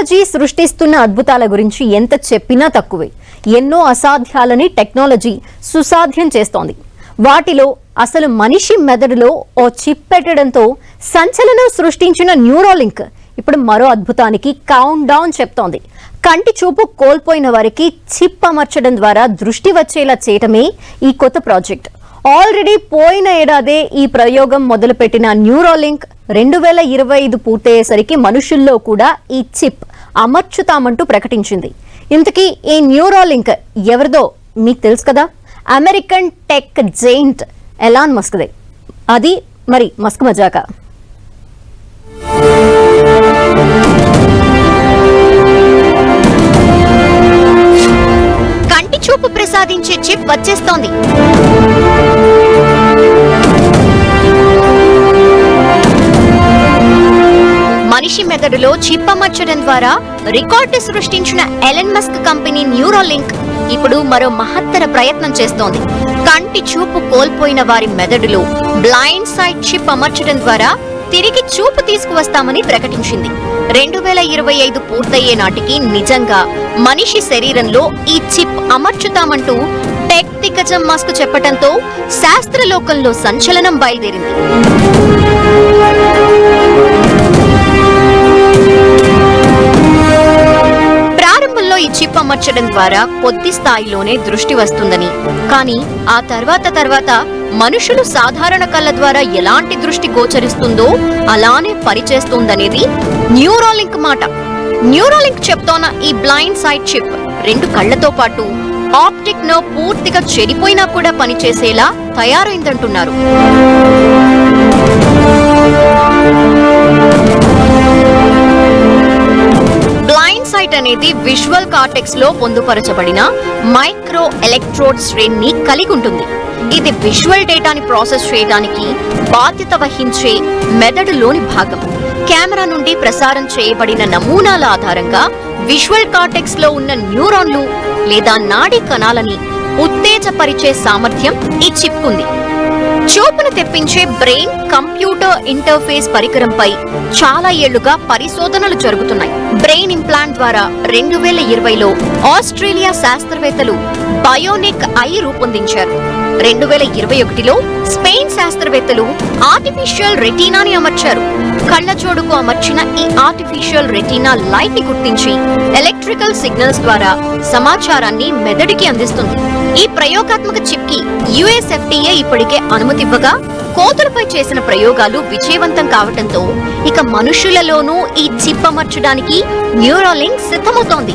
Technology సృష్టిస్తున్న అద్భుతాల గురించి ఎంత చెప్పినా తక్కువే. ఎన్నో అసాధ్యాలని టెక్నాలజీ సుసాధ్యం చేస్తోంది. వాటిలో అసలు మనిషి మెదడులో ఓ చిప్ పెట్టడంతో సంచలనం సృష్టించిన న్యూరోలింక్ ఇప్పుడు మరో అద్భుతానికి కౌంట్ డౌన్ చెప్తోంది. కంటి చూపు కోల్పోయిన వారికి చిప్ అమర్చడం ద్వారా దృష్టి వచ్చేలా చేయటమే ఈ కొత్త ప్రాజెక్ట్. ఆల్రెడీ పోయిన ఏడాదే ఈ ప్రయోగం మొదలుపెట్టిన న్యూరోలింక్ రెండు వేల ఇరవై ఐదు పూర్తయ్యేసరికి మనుషుల్లో కూడా ఈ చిప్ అమర్చుతామంటూ ప్రకటించింది. ఇంతకీ ఈ న్యూరోలింక్ ఎవరిదో మీకు తెలుసు కదా? అమెరికన్ టెక్ జెయింట్ ఎలాన్ మస్క్దే. అది మరి మస్క్ మజాకా? కంటి చూపు ప్రసాదించే చిప్ వచ్చేస్తోంది. మనిషి మెదడులో చిప్ అమర్చడం ద్వారా రికార్డు సృష్టించిన ఎలన్ మస్క్ కంపెనీ న్యూరోలింక్ ఇప్పుడు మరో మహత్తర ప్రయత్నం చేస్తోంది. కంటి చూపు కోల్పోయిన వారి మెదడులో బ్లైండ్ సైడ్ చిప్ అమర్చడం ద్వారా తిరిగి చూపు తీసుకువస్తామని ప్రకటించింది. రెండు వేల ఇరవై ఐదు పూర్తయ్యే నాటికి నిజంగా మనిషి శరీరంలో ఈ చిప్ అమర్చుతామంటూ టెక్ దిగ్గజం మస్క్ చెప్పటంతో శాస్త్రలోకంలో సంచలనం బయలుదేరింది. మార్చడం ద్వారా కొద్ది స్థాయిలోనే దృష్టి వస్తుందని. కానీ ఆ తర్వాత తర్వాత మనుషులు సాధారణ కళ్ళ ద్వారా ఎలాంటి దృష్టి గోచరిస్తుందో అలానే పనిచేస్తుందనేది న్యూరోలింక్ మాట. న్యూరోలింక్ చెప్తోన్న ఈ బ్లైండ్ సైడ్ చిప్ రెండు కళ్ళతో పాటు ఆప్టిక్ నర్వ్ పూర్తిగా చెడిపోయినా కూడా పనిచేసేలా తయారైందంటున్నారు. అనేది విజువల్ కార్టెక్స్లో పొందుపరచబడిన మైక్రో ఎలక్ట్రోడ్ శ్రేణిని కలిగి ఉంటుంది. ఇది విజువల్ డేటాని ప్రాసెస్ చేయడానికి బాధ్యత వహించే మెదడులోని భాగం. కెమెరా నుండి ప్రసారం చేయబడిన నమూనాల ఆధారంగా విజువల్ కార్టెక్స్లో ఉన్న న్యూరాన్లు లేదా నాడీ కణాలని ఉత్తేజపరిచే సామర్థ్యం ఈ చిప్ ఉంది. చూపును తెప్పించే బ్రెయిన్ కంప్యూటర్ ఇంటర్ఫేస్ పరికరంపై చాలా ఏళ్ళుగా పరిశోధనలు జరుగుతున్నాయి. బ్రెయిన్ ఇంప్లాంట్ ద్వారా రెండు వేల ఇరవైలో ఆస్ట్రేలియా శాస్త్రవేత్తలు బయోనిక్ ఐ రూపొందించారు. రెండు వేల ఇరవై ఒకటిలో స్పెయిన్ శాస్త్రవేత్తలు ఆర్టిఫిషియల్ రెటీనాని అమర్చారు. కళ్ళజోడుకు అమర్చిన ఈ ఆర్టిఫిషియల్ రెటీనా లైట్ని గుర్తించి ఎలక్ట్రికల్ సిగ్నల్స్ ద్వారా సమాచారాన్ని మెదడుకి అందిస్తుంది. ఈ ప్రయోగాత్మక చిప్కి యుఎస్ఎఫ్టీఏ ఇప్పటికే అనుమతివ్వగా కోతులపై చేసిన ప్రయోగాలు విజయవంతం కావడంతో ఇక మనుషులలోనూ ఈ చిప్ అమర్చడానికి న్యూరోలింక్ సిద్ధమవుతోంది.